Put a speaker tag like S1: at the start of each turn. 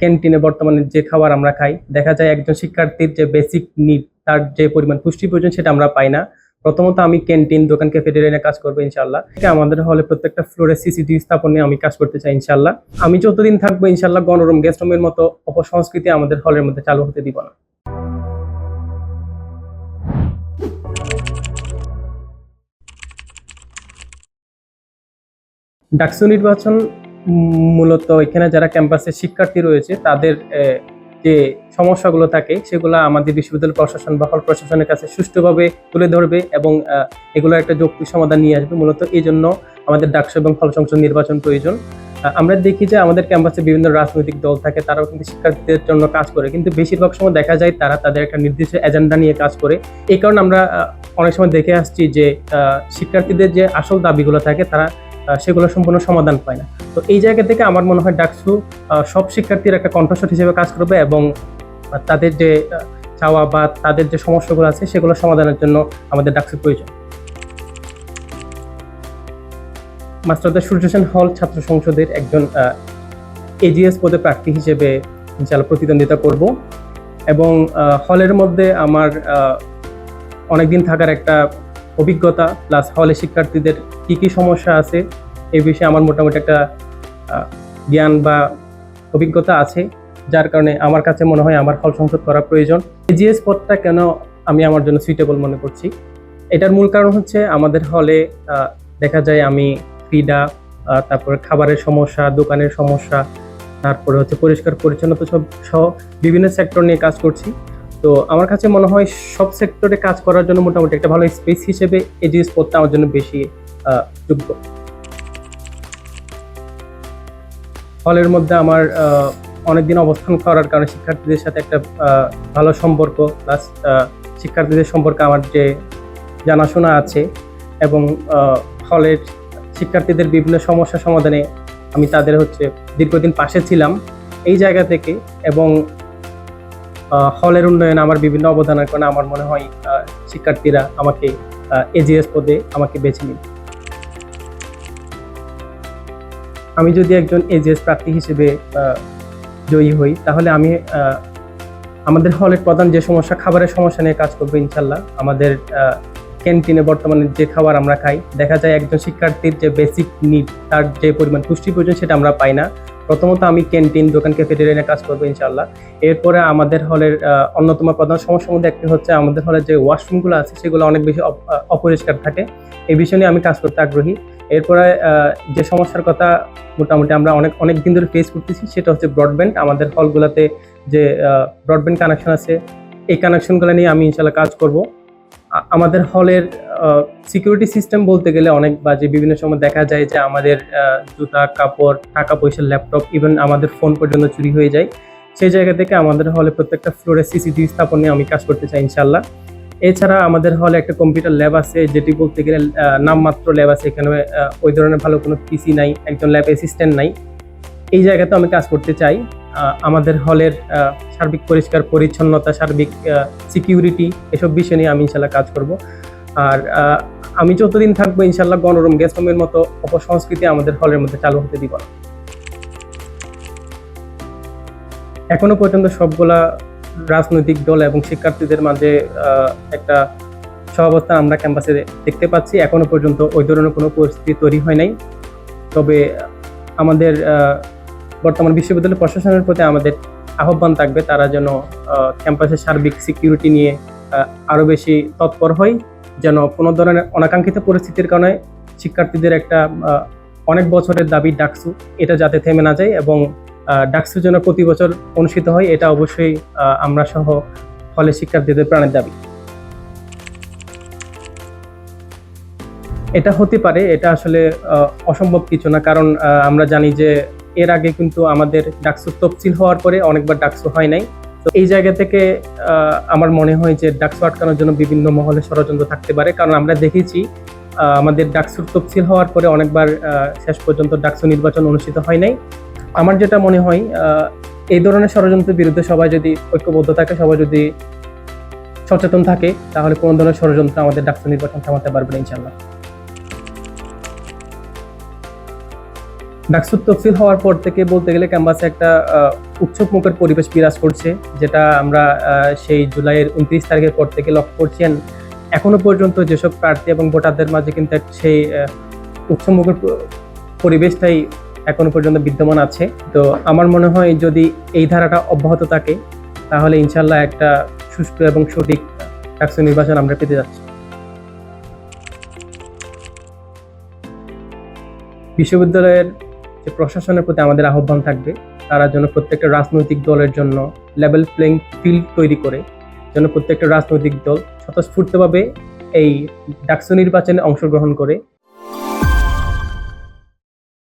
S1: ক্যান্টিনে বর্তমানে যে খাবার আমরা খাই, দেখা যায় একজন শিক্ষার্থীর যে বেসিক নিড তার যে পরিমাণ পুষ্টি প্রয়োজন সেটা আমরা পাই না। প্রথমত আমি ক্যান্টিন, দোকান ক্যাফেটেরিয়া কাজ করব ইনশাল্লাহ আমাদের হলে প্রত্যেকটা ফ্লোরে সিসিটিভি স্থাপন নিয়ে আমি কাজ করতে চাই ইনশাল্লাহ আমি যতদিন থাকব ইনশাল্লাহ গণরুম গেস্ট রুমের মতো অপসংস্কৃতি আমাদের হলের মধ্যে চালু হতে দিব না। ডাকসু নির্বাচন মূলত এখানে যারা ক্যাম্পাসে শিক্ষার্থী রয়েছে, তাদের যে সমস্যাগুলো থাকে, সেগুলো আমাদের বিশ্ববিদ্যালয় প্রশাসন বা হল প্রশাসনের কাছে সুষ্ঠুভাবে তুলে ধরবে এবং এগুলো একটা যৌক্তিক সমাধান নিয়ে আসবে। মূলত এই জন্য আমাদের ডাকসু এবং হল সংসদ নির্বাচন প্রয়োজন। আমরা দেখি যে আমাদের ক্যাম্পাসে বিভিন্ন রাজনৈতিক দল থাকে, তারাও কিন্তু শিক্ষার্থীদের জন্য কাজ করে। কিন্তু বেশিরভাগ সময় দেখা যায় তারা তাদের একটা নির্দিষ্ট এজেন্ডা নিয়ে কাজ করে। এই কারণে আমরা অনেক সময় দেখে আসছি যে শিক্ষার্থীদের যে আসল দাবিগুলো থাকে, তারা সেগুলো সম্পূর্ণ সমাধান পায় না। তো এই জায়গা থেকে আমার মনে হয় ডাকসু সব শিক্ষার্থীর একটা কণ্ঠস্বর হিসেবে কাজ করবে এবং তাদের যে চাওয়া বা তাদের যে সমস্যাগুলো আছে সেগুলো সমাধানের জন্য আমাদের ডাকসু প্রয়োজন। মাস্টারদা সূর্য সেন হল ছাত্র সংসদের একজন এজিএস পদে প্রার্থী হিসেবে ইনশাল্লাহ প্রতিদ্বন্দ্বিতা করব এবং হলের মধ্যে আমার অনেকদিন থাকার একটা অভিজ্ঞতা প্লাস হলে শিক্ষার্থীদের কি কি সমস্যা আছে এই বিষয়ে আমার মোটামুটি একটা জ্ঞান বা অভিজ্ঞতা আছে যার কারণে আমার কাছে মনে হয় আমার হল সংসদ করা প্রয়োজন। এজিএস পদটা কেন আমি আমার জন্য সুইটেবল মনে করছি? এটার মূল কারণ হচ্ছে আমাদের হলে দেখা যায় আমি আহ, তারপরে খাবারের সমস্যা দোকানের সমস্যা তারপরে হচ্ছে পরিষ্কার পরিচ্ছন্নতা সব সহ বিভিন্ন সেক্টর নিয়ে কাজ করছি। তো আমার কাছে মনে হয় সব সেক্টরে কাজ করার জন্য মোটামুটি একটা ভালো স্পেস হিসেবে এজিএস পদটা আমার জন্য বেশি যোগ্য। হলের মধ্যে আমার অনেকদিন অবস্থান করার কারণে শিক্ষার্থীদের সাথে একটা ভালো সম্পর্ক প্লাস শিক্ষার্থীদের সম্পর্কে আমার যে জানাশোনা আছে এবং হলের শিক্ষার্থীদের বিভিন্ন সমস্যা সমাধানে আমি তাদের হচ্ছে দীর্ঘদিন পাশে ছিলাম। এই জায়গা থেকে এবং হলের উন্নয়নে আমার বিভিন্ন অবদানের কারণে আমার মনে হয় শিক্ষার্থীরা আমাকে এজিএস পদে আমাকে বেছে নিন আমি যদি একজন এজিএস প্রার্থী হিসেবে জয়ী হই, তাহলে আমি আমাদের হলের প্রধান যে সমস্যা, খাবারের সমস্যা নিয়ে কাজ করব ইনশাল্লাহ। আমাদের ক্যান্টিনে বর্তমানে যে খাবার আমরা খাই, দেখা যায় একজন শিক্ষার্থীর যে বেসিক নিড তার যে পরিমাণ পুষ্টি প্রয়োজন সেটা আমরা পাই না। প্রথমত আমি ক্যান্টিন দোকান ক্যাফেটেরিয়া নিয়ে কাজ করব ইনশাল্লাহ এরপরে আমাদের হলের অন্যতম প্রধান সমস্যার মধ্যে একটি হচ্ছে আমাদের হলের যে ওয়াশরুমগুলো আছে, সেগুলো অনেক বেশি অপরিষ্কার থাকে। এই বিষয় নিয়ে আমি কাজ করতে আগ্রহী। এরপরে যে সমস্যার কথা মোটামুটি আমরা অনেক অনেক দিন ধরে ফেস করতেছি, সেটা হচ্ছে ব্রডব্যান্ড আমাদের হলগুলোতে যে ব্রডব্যান্ড কানেকশন আছে, এই কানেকশনগুলো নিয়ে আমি ইনশাল্লাহ কাজ করব। আমাদের হলের সিকিউরিটি সিস্টেম বলতে গেলে অনেক বাজে। বিভিন্ন সময় দেখা যায় যে আমাদের জুতা, কাপড়, টাকা পয়সা ল্যাপটপ ইভেন আমাদের ফোন পর্যন্ত চুরি হয়ে যায়। সেই জায়গা থেকে আমাদের হলে প্রত্যেকটা ফ্লোরে সিসিটিভি স্থাপন নিয়ে আমি কাজ করতে চাই ইনশাল্লাহ এছাড়া আমাদের হলে একটা কম্পিউটার ল্যাব আছে, যেটি বলতে গেলে নামমাত্র ল্যাব আছে। এখানে ওই ধরনের ভালো কোনো পিসি নাই, একজন ল্যাব অ্যাসিস্ট্যান্ট নাই। এই জায়গাতে আমি কাজ করতে চাই। আমাদের হলের সার্বিক পরিষ্কার, পরিচ্ছন্নতা, সার্বিক সিকিউরিটি এসব বিষয় নিয়ে আমি ইনশাল্লাহ কাজ করব। আর আমি যতদিন থাকব ইনশাল্লাহ গণরুম গেস্ট রুমের মতো অপসংস্কৃতি আমাদের হলের মধ্যে চালু হতে দিব না। এখনও পর্যন্ত সবগুলা রাজনৈতিক দল এবং শিক্ষার্থীদের মাঝে একটা সহাবস্থান আমরা ক্যাম্পাসে দেখতে পাচ্ছি। এখনও পর্যন্ত ওই ধরনের কোনো পরিস্থিতি তৈরি হয় নাই। তবে আমাদের বর্তমান বিশ্ববিদ্যালয় প্রশাসনের প্রতি আমাদের আহ্বান থাকবে তারা যেন ক্যাম্পাসের সার্বিক সিকিউরিটি নিয়ে আহ, আরও বেশি তৎপর হয় যেন কোনো ধরনের অনাকাঙ্ক্ষিত পরিস্থিতির কারণে শিক্ষার্থীদের একটা অনেক বছরের দাবি ডাকসু এটা যাতে থেমে না যায় এবং ডাকসু যেন প্রতি বছর অনুষ্ঠিত হয় এটা অবশ্যই আমরা সহ ফলে শিক্ষার্থীদের প্রাণের দাবি। এটা হতে পারে এটা আসলে অসম্ভব কিছু না কারণ আমরা জানি যে এর আগে কিন্তু আমাদের ডাকসু তফসিল হওয়ার পরে অনেকবার ডাকসু হয় নাই। তো এই জায়গা থেকে আমার মনে হয় যে ডাকসু আটকানোর জন্য বিভিন্ন মহলে ষড়যন্ত্র থাকতে পারে। কারণ আমরা দেখেছি আমাদের ডাকসুর তফসিল হওয়ার পরে অনেকবার শেষ পর্যন্ত ডাকসু নির্বাচন অনুষ্ঠিত হয় নাই। আমার যেটা মনে হয় এই ধরনের ষড়যন্ত্রের বিরুদ্ধে সবাই যদি ঐক্যবদ্ধ থাকে, সবাই যদি সচেতন থাকে, তাহলে কোনো ধরনের ষড়যন্ত্র আমাদের ডাকসু নির্বাচন থামাতে পারবে না ইনশাল্লাহ ডাকসুর তফসিল হওয়ার পর থেকে বলতে গেলে ক্যাম্পাসে একটা উৎসব মুখের পরিবেশ বিরাজ করছে যেটা আমরা সেই জুলাইয়ের উনত্রিশ তারিখের পর থেকে লক্ষ্য করছি। And এখনও পর্যন্ত যেসব প্রার্থী এবং ভোটারদের মাঝে কিন্তু সেই আহ, উৎসবমুখর প- পরিবেশটাই এখনও পর্যন্ত বিদ্যমান আছে। তো আমার মনে হয় যদি এই ধারাটা অব্যাহত থাকে তাহলে ইনশাল্লাহ একটা সুষ্ঠু এবং সঠিক ডাকসু নির্বাচন আমরা পেতে যাচ্ছি। বিশ্ববিদ্যালয়ের যে প্রশাসনের প্রতি আমাদের আহ্বান থাকবে, তারা যেন প্রত্যেকটা রাজনৈতিক দলের জন্য লেভেল প্লেইং ফিল্ড তৈরি করে, যেন প্রত্যেকটা রাজনৈতিক দল স্বতঃস্ফূর্তভাবে এই ডাকসু নির্বাচনে অংশগ্রহণ করে।